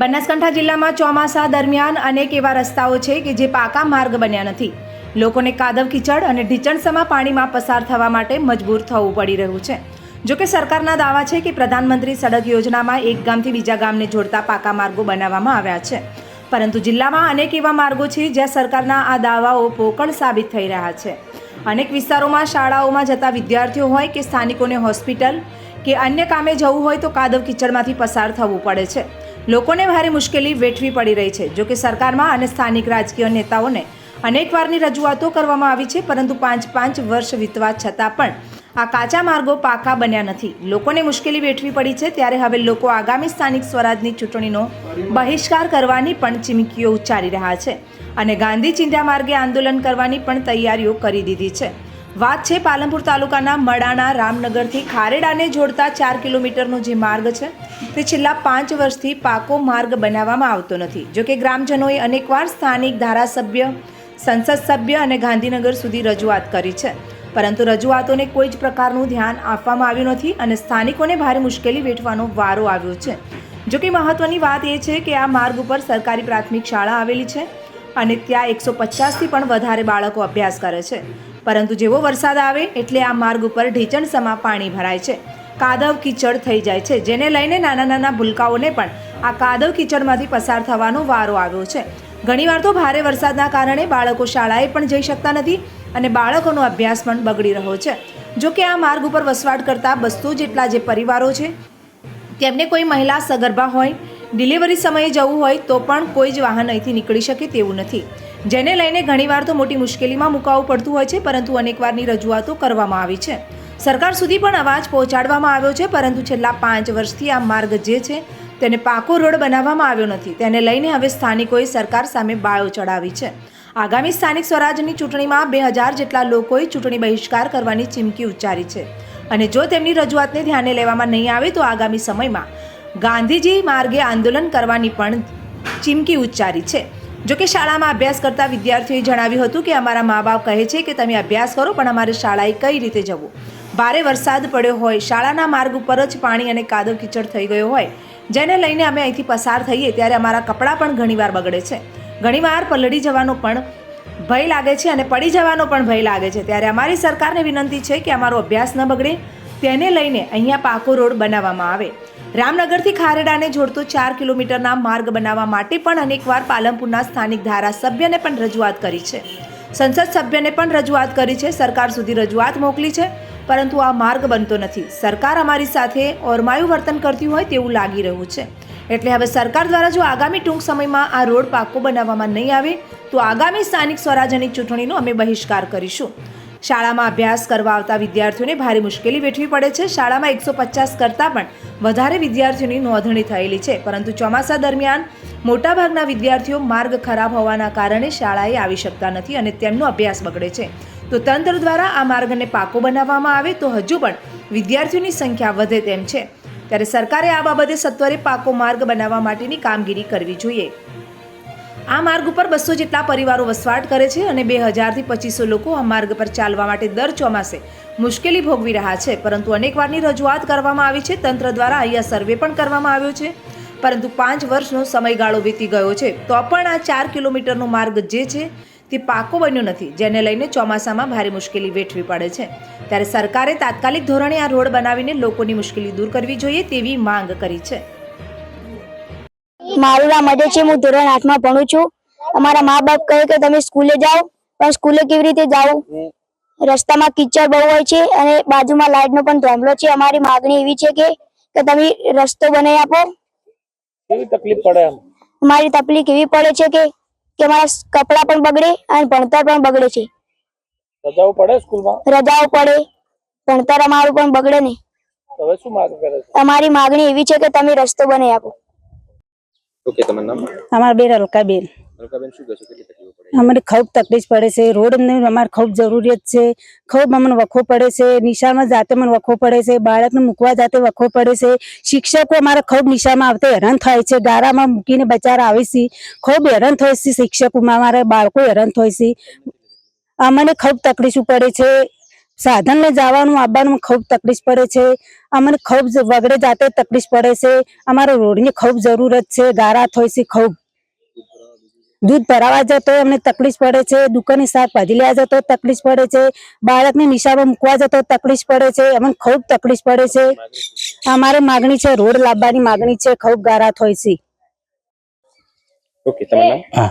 બનાસકાંઠા જિલ્લામાં ચોમાસા દરમિયાન અનેક એવા રસ્તાઓ છે કે જે પાકા માર્ગ બન્યા નથી. લોકોને કાદવ કીચડ અને ઢીચણસમા પાણીમાં પસાર થવા માટે મજબૂર થવું પડી રહ્યું છે. જો કે સરકારના દાવા છે કે પ્રધાનમંત્રી સડક યોજનામાં એક ગામથી બીજા ગામને જોડતા પાકા માર્ગો બનાવવામાં આવ્યા છે. પરંતુ જિલ્લામાં અનેક એવા માર્ગો છે જ્યાં સરકારના આ દાવાઓ પોકળ સાબિત થઈ રહ્યા છે. અનેક વિસ્તારોમાં શાળાઓમાં જતા વિદ્યાર્થીઓ હોય કે સ્થાનિકોને હોસ્પિટલ કે અન્ય કામે જવું હોય તો કાદવ કિચડમાંથી પસાર થવું પડે છે. લોકોને ભારે મુશ્કેલી વેઠવી પડી રહી છે જોકે સરકારમાં અને સ્થાનિક રાજકીય નેતાઓને અનેકવારની રજૂઆતો કરવામાં આવી છે, પરંતુ પાંચ પાંચ વર્ષ વીતવા છતાં પણ આ કાચા માર્ગો પાકા બન્યા નથી. લોકોને મુશ્કેલી વેઠવી પડી છે, ત્યારે હવે લોકો આગામી સ્થાનિક સ્વરાજની ચૂંટણીનો બહિષ્કાર કરવાની પણ ચીમકીઓ ઉચ્ચારી રહ્યા છે અને ગાંધી ચિંધ્યા માર્ગે આંદોલન કરવાની પણ તૈયારીઓ કરી દીધી છે. વાત છે પાલનપુર તાલુકાના મડાના રામનગરથી. ખારેડાને જોડતા ચાર કિલોમીટરનો જે માર્ગ છે, તે છેલ્લા પાંચ વર્ષથી પાકો માર્ગ બનાવવામાં આવતો નથી. જોકે ગ્રામજનોએ અનેકવાર સ્થાનિક ધારાસભ્ય, સંસદ સભ્ય અને ગાંધીનગર સુધી રજૂઆત કરી છે. પરંતુ રજૂઆતોને કોઈ જ પ્રકારનું ધ્યાન આપવામાં આવ્યું નથી અને સ્થાનિકોને ભારે મુશ્કેલી વેઠવાનો વારો આવ્યો છે. જોકે મહત્વની વાત એ છે કે આ માર્ગ ઉપર સરકારી પ્રાથમિક શાળા આવેલી છે અને ત્યાં એકસો પચાસથી પણ વધારે બાળકો અભ્યાસ કરે છે. પરંતુ જેવો વરસાદ આવે એટલે આ માર્ગ ઉપર ઢીચણસમા પાણી ભરાય છે. કાદવ કીચડ થઈ જાય છે, જેને લઈને નાના નાના ભૂલકાઓને પણ આ કાદવ કીચડમાંથી પસાર થવાનો વારો આવ્યો છે. ઘણીવાર તો ભારે વરસાદના કારણે બાળકો શાળાએ પણ જઈ શકતા નથી અને બાળકોનો અભ્યાસ પણ બગડી રહ્યો છે. જો કે આ માર્ગ ઉપર વસવાટ કરતા બસો જેટલા જે પરિવારો છે, તેમને કોઈ મહિલા સગર્ભા હોય, ડિલિવરી સમયે જવું હોય તો પણ કોઈ જ વાહન અહીંથી નીકળી શકે તેવું નથી. જેને લઈને ઘણીવાર તો મોટી મુશ્કેલીમાં મુકાવવું પડતું હોય છે, પરંતુ અનેકવારની રજૂઆતો કરવામાં આવી છે. સરકાર સુધી પણ અવાજ પહોંચાડવામાં આવ્યો છે, પરંતુ છેલ્લા પાંચ વર્ષથી આ માર્ગ જે છે, તેને પાકો રોડ બનાવવામાં આવ્યો નથી. તેને લઈને હવે સ્થાનિકોએ સરકાર સામે બાયો ચડાવી છે. આગામી સ્થાનિક સ્વરાજની ચૂંટણીમાં બે હજાર જેટલા લોકોએ ચૂંટણી બહિષ્કાર કરવાની ચીમકી ઉચ્ચારી છે. અને જો તેમની રજૂઆતને ધ્યાને લેવામાં નહીં આવે, તો આગામી સમયમાં ગાંધીજી માર્ગે આંદોલન કરવાની પણ ચીમકી ઉચ્ચારી છે. જો કે શાળામાં અભ્યાસ કરતા વિદ્યાર્થીઓએ જણાવ્યું હતું કે અમારા મા બાપ કહે છે કે તમે અભ્યાસ કરો, પણ અમારે શાળાએ કઈ રીતે જવું? ભારે વરસાદ પડ્યો હોય, શાળાના માર્ગ ઉપર જ પાણી અને કાદવ કીચડ થઈ ગયો હોય. જેને લઈને અમે અહીંથી પસાર થઈએ ત્યારે અમારા કપડાં પણ ઘણીવાર બગડે છે. ઘણીવાર પલળી જવાનો પણ ભય લાગે છે અને પડી જવાનો પણ ભય લાગે છે. ત્યારે અમારી સરકારને વિનંતી છે કે અમારો અભ્યાસ ન બગડે. તેને લઈને અહીંયા પાકો રોડ બનાવવામાં આવે. રામનગરથી ખારેડાને જોડતો ચાર કિલોમીટરના માર્ગ બનાવવા માટે પણ અનેકવાર પાલનપુરના સ્થાનિક ધારાસભ્યને પણ રજૂઆત કરી છે. સંસદ સભ્યને પણ રજૂઆત કરી છે. સરકાર સુધી રજૂઆત મોકલી છે. પરંતુ આ માર્ગ બનતો નથી. સરકાર અમારી સાથે ઓરમાયું વર્તન કરતી હોય તેવું લાગી રહ્યું છે. એટલે હવે સરકાર દ્વારા જો આગામી ટૂંક સમયમાં આ રોડ પાકો બનાવવામાં નહીં આવે, તો આગામી સ્થાનિક સ્વરાજ્યની ચૂંટણીનો અમે બહિષ્કાર કરીશું. શાળામાં અભ્યાસ કરવા આવતા વિદ્યાર્થીઓને ભારે મુશ્કેલી વેઠવી પડે છે. શાળામાં એકસો પચાસ કરતાં પણ વધારે વિદ્યાર્થીઓની નોંધણી થયેલી છે. પરંતુ ચોમાસા દરમિયાન મોટાભાગના વિદ્યાર્થીઓ માર્ગ ખરાબ હોવાના કારણે શાળાએ આવી શકતા નથી અને તેમનો અભ્યાસ બગડે છે. તો તંત્ર દ્વારા આ માર્ગને પાકો બનાવવામાં આવે તો હજુ પણ વિદ્યાર્થીઓની સંખ્યા વધે તેમ છે. ત્યારે સરકારે આ બાબતે સત્વરે પાકો માર્ગ બનાવવા માટેની કામગીરી કરવી જોઈએ. આ માર્ગ ઉપર બસો જેટલા પરિવારો વસવાટ કરે છે અને બે હજારથી પચીસો લોકો આ માર્ગ પર ચાલવા માટે દર ચોમાસે મુશ્કેલી ભોગવી રહ્યા છે. પરંતુ અનેકવારની રજૂઆત કરવામાં આવી છે. તંત્ર દ્વારા અહીંયા સર્વે પણ કરવામાં આવ્યો છે. પરંતુ પાંચ વર્ષનો સમયગાળો વીતી ગયો છે. તો પણ આ ચાર કિલોમીટરનો માર્ગ જે છે તે પાકો બન્યો નથી, જેને લઈને ચોમાસામાં ભારે મુશ્કેલી વેઠવી પડે છે. ત્યારે સરકારે તાત્કાલિક ધોરણે આ રોડ બનાવીને લોકોની મુશ્કેલી દૂર કરવી જોઈએ તેવી માંગ કરી છે. મારું નામ અજય છે હું ધોરણ આઠમાં ભણું છું. અમારા મા બાપ કહે કે તમે સ્કૂલે જાઓ પણ સ્કૂલે કેવી રીતે જાઓ? રસ્તામાં કિચડ બહુ હોય છે અને બાજુમાં લાઈટનો પણ ધોમલો છે. અમારી માગણી એવી છે કે કે તમે રસ્તો બનાવી આપો. કેવી તકલીફ પડે અમારી તકલીફ એવી પડે છે કે કે અમારા કપડાં પણ બગડે અને ભણતર પણ બગડે છે. રજાઓ પડે સ્કૂલમાં? રજાઓ પડે ભણતર અમારું પણ બગડે ને. હવે શું માંગ કરે છે? અમારી માગણી એવી છે કે તમે રસ્તો બનાવી આપો. ઓકે તમારું નામ? અમારા બેન અલકાબેન. અલકાબેન શું કહેશો? કેટલી તકલીફ પડે? અમને ખૂબ તકલીફ પડે છે. રોડ અમને અમારે ખૂબ જરૂરિયાત છે. ખૂબ અમને વખો પડે છે. નિશાળમાં જાતે મને વખો પડે છે. બાળકને મૂકવા જાતે વખો પડે છે. શિક્ષકો અમારે ખૂબ નિશાળમાં આવતા હેરાન થાય છે. ગારામાં મૂકીને બચારા આવે છે. ખૂબ હેરાન થાય છે શિક્ષકોમાં. અમારા બાળકો હેરાન થાય છે. અમને ખૂબ તકલીફ પડે છે. સાધન ને જવાનું આવવાનું ખૂબ તકલીફ પડે છે. અમને ખૂબ જ વગડે જાતે તકલીફ પડે છે. અમારે રોડની ખૂબ જરૂરત છે. ગારા થાય છે ખૂબ. દૂધ ભરાવા જતો અમને તકલીફ પડે છે. દુકાનની શાકભાજી લેવા જતો તકલીફ પડે છે. બાળકને નિશાળમાં મૂકવા જતો તકલીફ પડે છે. અમને ખૂબ તકલીફ પડે છે. અમારે માગણી છે રોડ લાવવાની માગણી છે. ખૂબ ગારા થાય છે. ઓકે તમારું નામ?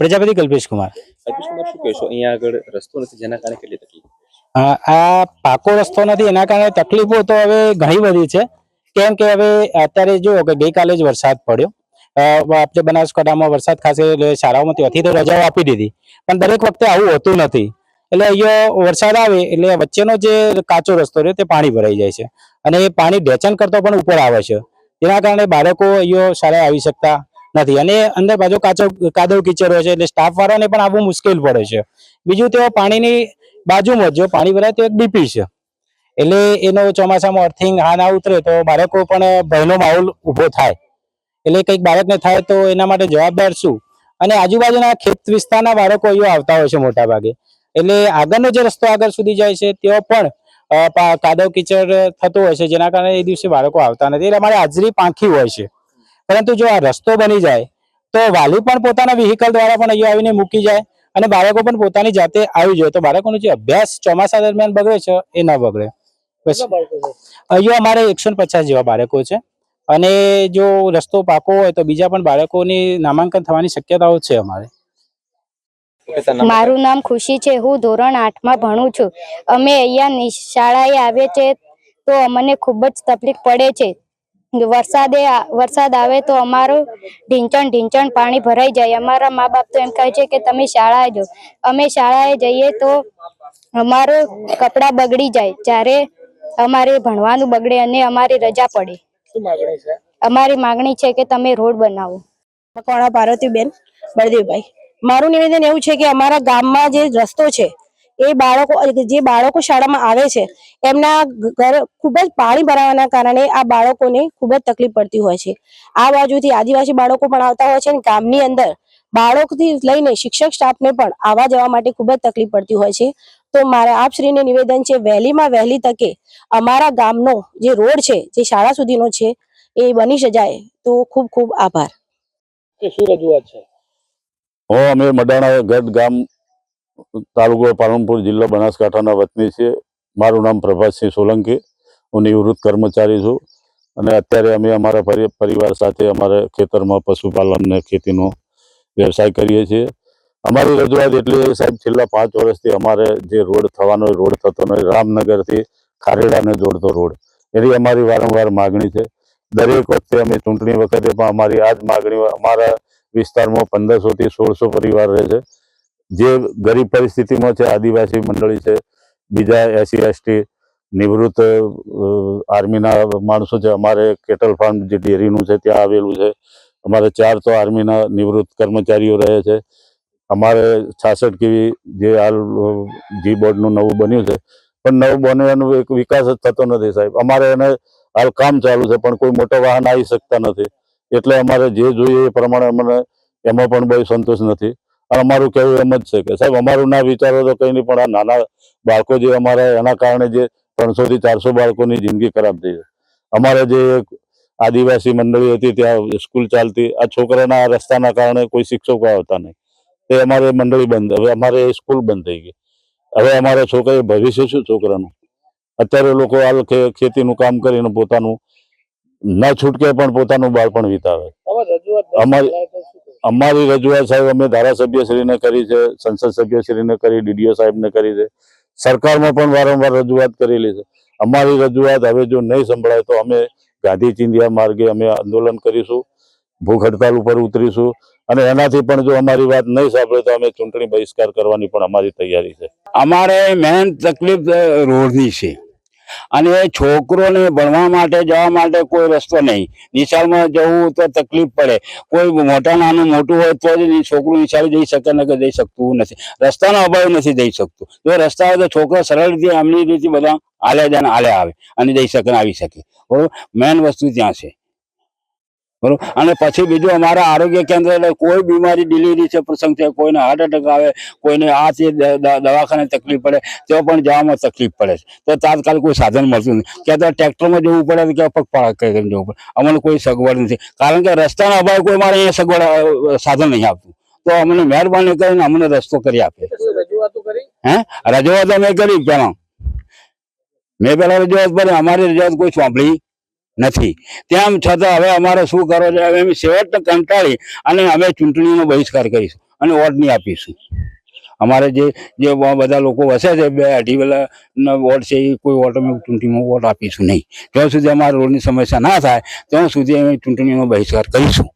પ્રજાપતિ કલ્પેશ કુમાર કલ્પેશ કુમાર શું કહેશો? અહીંયા આગળ રસ્તો નથી જેના કારણે કેટલી તકલીફ? આ પાકો રસ્તો નથી, એના કારણે તકલીફો તો હવે ઘણી બધી છે. કેમ કે હવે અત્યારે જુઓ કે ગઈકાલે જ વરસાદ પડ્યો. આપણે બનાસકાંઠામાં વરસાદ ખાસ શાળાઓમાં ત્યાંથી તો રજાઓ આપી દીધી. પણ દરેક વખતે આવું હોતું નથી. એટલે અહીંયા વરસાદ આવે એટલે વચ્ચેનો જે કાચો રસ્તો રહ્યો તે પાણી ભરાઈ જાય છે. અને એ પાણી ડેચન કરતો પણ ઉપર આવે છે. એના કારણે બાળકો અહીંયા શાળાએ આવી શકતા નથી. અને અંદર બાજુ કાચો, કાદવ કિચડ હોય છે એટલે સ્ટાફ વાળાને પણ આવવું મુશ્કેલ પડે છે. બીજું તેઓ પાણીની બાજુમાં જ પાણી ભરાય તો એક ડીપી છે. એટલે એનો ચોમાસામાં અર્થિંગ હા ના ઉતરે તો બાળકો પણ ભયનો માહોલ ઊભો થાય. એટલે કંઈક બાળકને થાય તો એના માટે જવાબદાર શું? અને આજુબાજુના ખેત વિસ્તારના બાળકો અહીંયા આવતા હોય છે મોટા ભાગે એટલે આગળનો જે રસ્તો આગળ સુધી જાય છે, તેઓ પણ કાદવ કીચડ થતો હોય છે, જેના કારણે એ દિવસે બાળકો આવતા નથી. એટલે અમારે હાજરી પાંખી હોય છે. પરંતુ જો આ રસ્તો બની જાય, તો વાલી પણ પોતાના વ્હીકલ દ્વારા પણ અહીંયા આવીને મૂકી જાય. અને બાળકો પણ પોતાની જાતે આવી જોઈએ તો બાળકોનો જે અભ્યાસ ચોમાસા દરમિયાન બગડે છે એ ન બગડે. બસ. અહીંયા અમારે એકસો ને પચાસ જેવા બાળકો છે. અને જો રસ્તો પાકો હોય તો બીજા પણ બાળકોની નામાંકન થવાની શક્યતાઓ છે અમારે. મારું નામ ખુશી છે. હું ધોરણ આઠમાં ભણું છું. અમે અહીંયા શાળાએ આવે છે તો અમને ખૂબ જ તકલીફ પડે છે. વરસાદે વરસાદ આવે તો અમારું ઢીંચણ ઢીંચણ પાણી ભરાઈ જાય. અમારા મા બાપ તો એમ કહે છે કે તમે શાળાએ જાઓ અમે શાળાએ જઈએ તો અમારું કપડાં બગડી જાય. જ્યારે અમારે ભણવાનું બગડે અને અમારી રજા પડે. શું માગણી છે? અમારી માગણી છે કે તમે રોડ બનાવો. કોણા પાર્વતીબેન? બળદેવભાઈ. મારું નિવેદન એવું છે કે અમારા ગામમાં જે રસ્તો છે એ બાળકો જે બાળકો શાળામાં આવે છે એમના ઘર ખૂબ જ પાણી ભરાવાના કારણે આ બાળકોને ખૂબ જ તકલીફ પડતી હોય છે. આ બાજુથી આદિવાસી બાળકો પણ આવતા હોય છે અને ગામની અંદર બાળકથી લઈને શિક્ષક સ્ટાફને પણ આવવા જવા માટે ખૂબ જ તકલીફ પડતી હોય છે. તો મારા આપશ્રીને નિવેદન છે વહેલીમાં વહેલી તકે અમારા ગામનો જે રોડ છે જે શાળા સુધીનો છે એ બની જાય તો ખૂબ ખૂબ આભાર. કે શું રજૂઆત છે? હો અમે મડાણા ગઢ ગામ તાલુકો પાલનપુર જિલ્લો બનાસકાંઠાના વતની છે. મારું નામ પ્રભાતસિંહ સોલંકી, હું નિવૃત્ત કર્મચારી છું અને અત્યારે અમે અમારા પરિવાર સાથે અમારે ખેતરમાં પશુપાલન અને ખેતીનો વ્યવસાય કરીએ છીએ. અમારી રજૂઆત એટલી સાહેબ, છેલ્લા પાંચ વર્ષથી અમારે જે રોડ થવાનો રોડ થતો નથી. રામનગરથી ખારેડાને જોડતો રોડ. એની અમારી વારંવાર માગણી છે. દરેક વખતે અમે ચૂંટણી વખતે પણ અમારી આ જ માગણી અમારા વિસ્તારમાં પંદરસોથી સોળસો પરિવાર રહે છે. જે ગરીબ પરિસ્થિતિમાં છે, આદિવાસી મંડળી છે, બીજા એસસી, એસટી, નિવૃત્ત આર્મીના માણસો છે. અમારે કેટલ ફાર્મ જે ડેરીનું છે, ત્યાં આવેલું છે. અમારે ચાર તો આર્મીના નિવૃત્ત કર્મચારીઓ રહે છે. અમારે છાસઠ કેવી જે હાલ જી બોર્ડનું નવું બન્યું છે. પણ નવું બનવાનું એક વિકાસ જ થતો નથી સાહેબ. અમારે એને હાલ કામ ચાલુ છે, પણ કોઈ મોટો વાહન આવી શકતા નથી. એટલે અમારે જે જોઈએ એ પ્રમાણે અમને એમાં પણ બહુ સંતોષ નથી. અમારું કહેવું એમ જ છે કે સાહેબ અમારું ના વિચારો તો કંઈ નહીં પણ આ નાના બાળકો જે અમારે એના કારણે જે ત્રણસોથી ચારસો બાળકોની જિંદગી ખરાબ થઈ છે. અમારે જે એક આદિવાસી મંડળી હતી ત્યાં સ્કૂલ ચાલતી આ છોકરાના રસ્તાના કારણે કોઈ શિક્ષકો આવતા નહીં. તે અમારે મંડળી બંધ હવે અમારે સ્કૂલ બંધ થઈ ગઈ. હવે અમારા છોકરા ભવિષ્ય શું છોકરાનું? અત્યારે લોકો હાલ ખેતીનું કામ કરીને પોતાનું ન છૂટકે પણ પોતાનું બાળપણ વિતાવે. અમારી-? અમારી રજૂઆત સાહેબ અમે ધારાસભ્યશ્રીને કરી છે, સંસદ સભ્યશ્રીને કરી, ડીડીઓ સાહેબને કરી છે. સરકારમાં પણ વારંવાર રજૂઆત કરેલી છે. અમારી રજૂઆત હવે જો નહીં સંભળાય તો અમે ગાંધી ચિંધિયા માર્ગે અમે આંદોલન કરીશું, ભૂખ હડતાલ ઉપર ઉતરીશું અને એનાથી પણ જો અમારી વાત નહીં સાંભળે તો અમે ચૂંટણી બહિષ્કાર કરવાની પણ અમારી તૈયારી છે. અમારે મેન તકલીફ રોડની છે. અને છોકરોને ભણવા માટે, જવા માટે કોઈ રસ્તો નહીં. નિશાળમાં જવું તો તકલીફ પડે. કોઈ મોટા નાનું મોટું હોય તો જ છોકરું નિશાળે જઈ શકે ને કે જઈ શકતું નથી. રસ્તાનો અભાવ નથી જઈ શકતું. જો રસ્તા હોય તો છોકરો સરળ રીતે, એમની રીતે બધા આલે જાય આલે આવે અને જઈ શકે આવી શકે. બરોબર? મેન વસ્તુ ત્યાં છે. બરોબર? અને પછી બીજું અમારા આરોગ્ય કેન્દ્ર એટલે કોઈ બીમારી ડિલિવરી છે, પ્રસંગ છે, કોઈને હાર્ટ એટેક આવે, કોઈને આ તે દવાખાને તકલીફ પડે, તો પણ જવામાં તકલીફ પડે છે. તો તાત્કાલિક કોઈ સાધન મળતું નથી. ક્યાં તો ટ્રેક્ટરમાં જવું પડે કે પગપાળા કરીને જવું પડે. અમને કોઈ સગવડ નથી. કારણ કે રસ્તાના અભાવે કોઈ મારે અહીંયા સગવડ સાધન નહીં આપતું. તો અમને મહેરબાની કરીને અમને રસ્તો કરી આપે. હે? રજૂઆત અમે કરી પેલા મેં પેલા રજૂઆત કરી, અમારી રજૂઆત કોઈ સાંભળી નથી. તેમ છતાં હવે અમારે શું કરો છે, હવે અમે છેવટને કંટાળી અને અમે ચૂંટણીનો બહિષ્કાર કરીશું અને વોટ નહીં આપીશું. અમારે જે જે બધા લોકો વસે છે, બે અઢી વેલા વોટ છે, એ કોઈ વોટ અમે ચૂંટણીમાં વોટ આપીશું નહીં. જ્યાં સુધી અમારા રોડની સમસ્યા ના થાય, ત્યાં સુધી અમે ચૂંટણીનો બહિષ્કાર કરીશું.